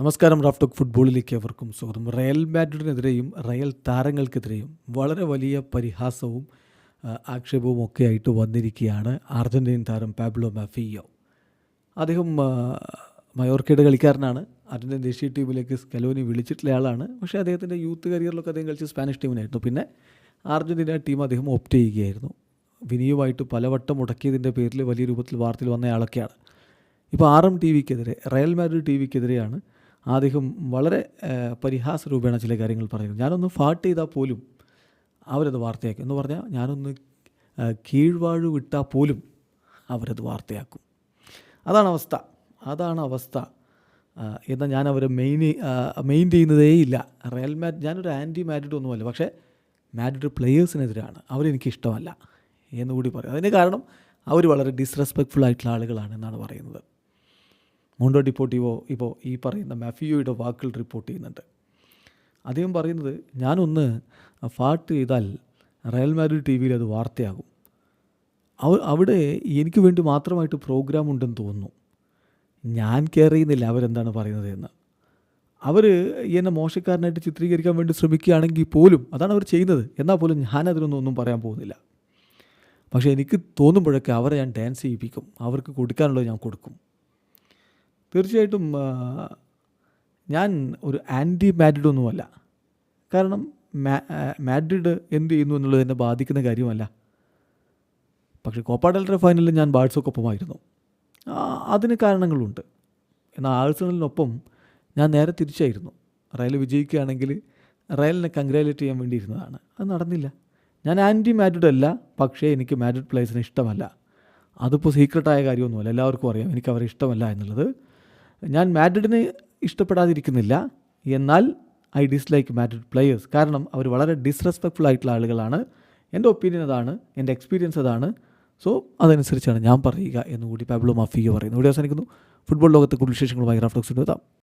നമസ്കാരം റാഫ്റ്റോക്ക് ഫുട്ബോളിലേക്ക് അവർക്കും സ്വാഗതം. റയൽ മാഡ്രിഡിനെതിരെയും റയൽ താരങ്ങൾക്കെതിരെയും വളരെ വലിയ പരിഹാസവും ആക്ഷേപവും ഒക്കെ ആയിട്ട് വന്നിരിക്കുകയാണ് അർജന്റീൻ താരം പാബ്ലോ മാഫിയോ. അദ്ദേഹം മയോർക്കയുടെ കളിക്കാരനാണ്. അർജന്റീൻ ദേശീയ ടീമിലേക്ക് സ്കലോനി വിളിച്ചിട്ടുള്ള ആളാണ്. പക്ഷേ അദ്ദേഹത്തിന്റെ യൂത്ത് കരിയറിലൊക്കെ അദ്ദേഹം കളിച്ച് സ്പാനിഷ് ടീമിനായിരുന്നു. പിന്നെ അർജന്റീന ടീം അദ്ദേഹം ഓപ്റ്റ് ചെയ്യുകയായിരുന്നു. വിനിയുമായിട്ട് പലവട്ടം മുടക്കിയതിന്റെ പേരിൽ വലിയ രൂപത്തിൽ വാർത്തയിൽ വന്നയാളൊക്കെയാണ് ഇപ്പോൾ ആർ എം ടി വിക്കെതിരെ റയൽ മാഡ്രിഡ് ടി വിക്കെതിരെയാണ് അദ്ദേഹം വളരെ പരിഹാസരൂപേണ പരിഹാസ രൂപേണ ചില കാര്യങ്ങൾ പറയുന്നു. ഞാനൊന്ന് ഫാട്ട് ചെയ്താൽ പോലും അവരത് വാർത്തയാക്കും. എന്ന് പറഞ്ഞാൽ ഞാനൊന്ന് കീഴ്വാഴു വിട്ടാൽ പോലും അവരത് വാർത്തയാക്കും. അതാണ് അവസ്ഥ. അതാണ് അവസ്ഥ. എന്നാൽ ഞാൻ അവരെ മെയിൻ മെയിൻ ചെയ്യുന്നതേ ഇല്ല റയൽ മാഡ് ഞാനൊരു ആന്റി മാഡ്രിഡ് ഒന്നുമല്ല. പക്ഷേ മാഡ്രിഡ് പ്ലെയേഴ്സിനെതിരാണ്. അവരെനിക്ക് ഇഷ്ടമല്ല. എന്നുകൂടി പറയും. അതിന് കാരണം അവർ വളരെ ഡിസ്റെസ്പെക്ട്ഫുൾ ആയിട്ടുള്ള ആളുകളാണ് എന്നാണ് പറയുന്നത്. മോണ്ടോ ഡിപ്പോട്ടിവോ ഇപ്പോൾ ഈ പറയുന്ന മാഫിയോയുടെ വാക്കുകൾ റിപ്പോർട്ട് ചെയ്യുന്നുണ്ട്. അദ്ദേഹം പറയുന്നത് ഞാനൊന്ന് ഫാട്ട് ചെയ്താൽ റയൽ മാഡ്രിഡ് ടി വിയിൽ അത് വാർത്തയാകും. അവ അവിടെ എനിക്ക് വേണ്ടി മാത്രമായിട്ട് പ്രോഗ്രാം ഉണ്ടെന്ന് തോന്നുന്നു. ഞാൻ കെയർ ചെയ്യുന്നില്ല അവരെന്താണ് പറയുന്നത് എന്ന്. അവർ എന്നെ മോശക്കാരനായിട്ട് ചിത്രീകരിക്കാൻ വേണ്ടി ശ്രമിക്കുകയാണെങ്കിൽ പോലും അതാണ് അവർ ചെയ്യുന്നത്. എന്നാൽ പോലും ഞാനതിനൊന്നും ഒന്നും പറയാൻ പോകുന്നില്ല. പക്ഷേ എനിക്ക് തോന്നുമ്പോഴൊക്കെ അവരെ ഞാൻ ഡാൻസ് ചെയ്യിപ്പിക്കും. അവർക്ക് കൊടുക്കാനുള്ളത് ഞാൻ കൊടുക്കും. തീർച്ചയായിട്ടും ഞാൻ ഒരു ആന്റി മാഡ്രിഡ് ഒന്നുമല്ല. കാരണം മാഡ്രിഡ് എന്ത് ചെയ്യുന്നു എന്നുള്ളത് എന്നെ ബാധിക്കുന്ന കാര്യമല്ല. പക്ഷേ കോപ്പ ഫൈനലിൽ ഞാൻ ബാഴ്സോക്കൊപ്പമായിരുന്നു. അതിന് കാരണങ്ങളുണ്ട്. എന്നാൽ ആഴ്സണലിനൊപ്പം ഞാൻ നേരെ തിരിച്ചായിരുന്നു. റയൽ വിജയിക്കുകയാണെങ്കിൽ റയലിനെ കൺഗ്രാലേറ്റ് ചെയ്യാൻ വേണ്ടി ഇരുന്നതാണ് അത് നടന്നില്ല. ഞാൻ ആന്റി മാഡ്രിഡ് അല്ല പക്ഷേ എനിക്ക് മാഡ്രിഡ് പ്ലേയേഴ്സിനെ ഇഷ്ടമല്ല. അതിപ്പോൾ സീക്രട്ടായ കാര്യമൊന്നുമല്ല. എല്ലാവർക്കും അറിയാം. എനിക്ക് അവരെ ഇഷ്ടമല്ല എന്നുള്ളത്. ഞാൻ മാഡ്രിഡിനെ ഇഷ്ടപ്പെടാതിരിക്കുന്നില്ല. എന്നാൽ ഐ ഡിസ്ലൈക്ക് മാഡ്രിഡ് പ്ലെയേഴ്സ്. കാരണം അവർ വളരെ ഡിസ്റെസ്പെക്ട്ഫുൾ ആയിട്ടുള്ള ആളുകളാണ്. എന്റെ ഒപ്പീനിയൻ അതാണ് എന്റെ എക്സ്പീരിയൻസ് അതാണ്. സോ അതനുസരിച്ചാണ് ഞാൻ പറയുക എന്നുകൂടി പാബ്ലോ മാഫിയോ പറയുന്നു. ഇവിടെ അവസാനിക്കുന്നു. ഫുട്ബോൾ ലോകത്തെ കൂടുതൽ വിശേഷങ്ങളുമായി റഫ്ലക്സ് എത്താം